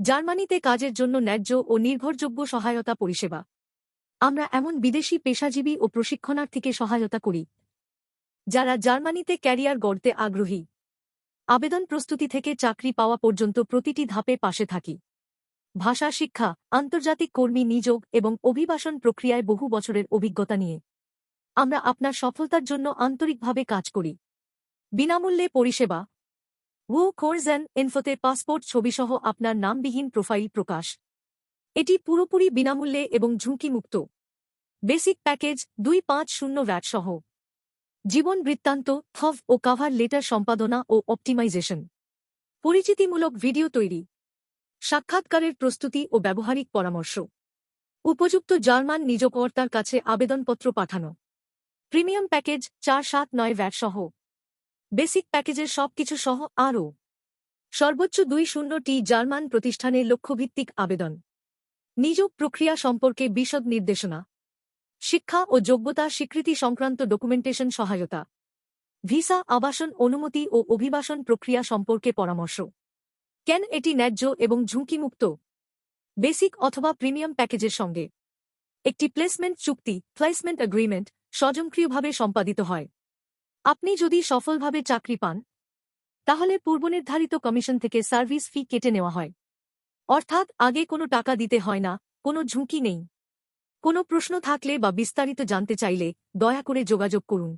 জার্মানিতে কাজের জন্য ন্যায্য ও নির্ভরযোগ্য সহায়তা পরিষেবা। আমরা এমন বিদেশি পেশাজীবী ও প্রশিক্ষণার্থীকে সহায়তা করি, যারা জার্মানিতে ক্যারিয়ার গড়তে আগ্রহী। আবেদন প্রস্তুতি থেকে চাকরি পাওয়া পর্যন্ত প্রতিটি ধাপে পাশে থাকি। ভাষা, শিক্ষা, আন্তর্জাতিক কর্মী নিযোগ এবং অভিবাসন প্রক্রিয়ায় বহু বছরের অভিজ্ঞতা নিয়ে। আমরা আপনার সফলতার জন্য আন্তরিকভাবে কাজ করি। বিনামূল্যে পরিষেবা ও কোর্জেন ইনফোতে পাসপোর্ট ছবিসহ আপনার নামবিহীন প্রোফাইল প্রকাশ। এটি পুরোপুরি বিনামূল্যে এবং ঝুঁকিমুক্ত। বেসিক প্যাকেজ দুই পাঁচ শূন্য ভ্যাট সহ জীবন বৃত্তান্ত থভ ও কাভার লেটার সম্পাদনা ও অপটিমাইজেশন। পরিচিতিমূলক ভিডিও তৈরি। সাক্ষাৎকারের প্রস্তুতি ও ব্যবহারিক পরামর্শ। উপযুক্ত জার্মান নিযোগকর্তার কাছে আবেদনপত্র পাঠানো। প্রিমিয়াম প্যাকেজ চার সাত নয় ভ্যাট সহ বেসিক প্যাকেজের সবকিছু সহ আরও। সর্বোচ্চ দুই শূন্যটি জার্মান প্রতিষ্ঠানের লক্ষ্যভিত্তিক আবেদন। নিযোগ প্রক্রিয়া সম্পর্কে বিশদ নির্দেশনা। শিক্ষা ও যোগ্যতা স্বীকৃতি সংক্রান্ত ডকুমেন্টেশন সহায়তা। ভিসা, আবাসন অনুমতি ও অভিবাসন প্রক্রিয়া সম্পর্কে পরামর্শ। কেন এটি ন্যায্য এবং ঝুঁকিমুক্ত? বেসিক অথবা প্রিমিয়াম প্যাকেজের সঙ্গে। একটি প্লেসমেন্ট চুক্তি, প্লেসমেন্ট এগ্রিমেন্ট স্বয়ংক্রিয়ভাবে সম্পাদিত হয়। আপনি যদি সফলভাবে চাকরি পান, তাহলে পূর্বনির্ধারিত কমিশন থেকে সার্ভিস ফি কেটে নেওয়া হয়। অর্থাৎ আগে কোনো টাকা দিতে হয় না, কোনো ঝুঁকি নেই। কোনো প্রশ্ন থাকলে বা বিস্তারিত জানতে চাইলে দয়া করে যোগাযোগ করুন।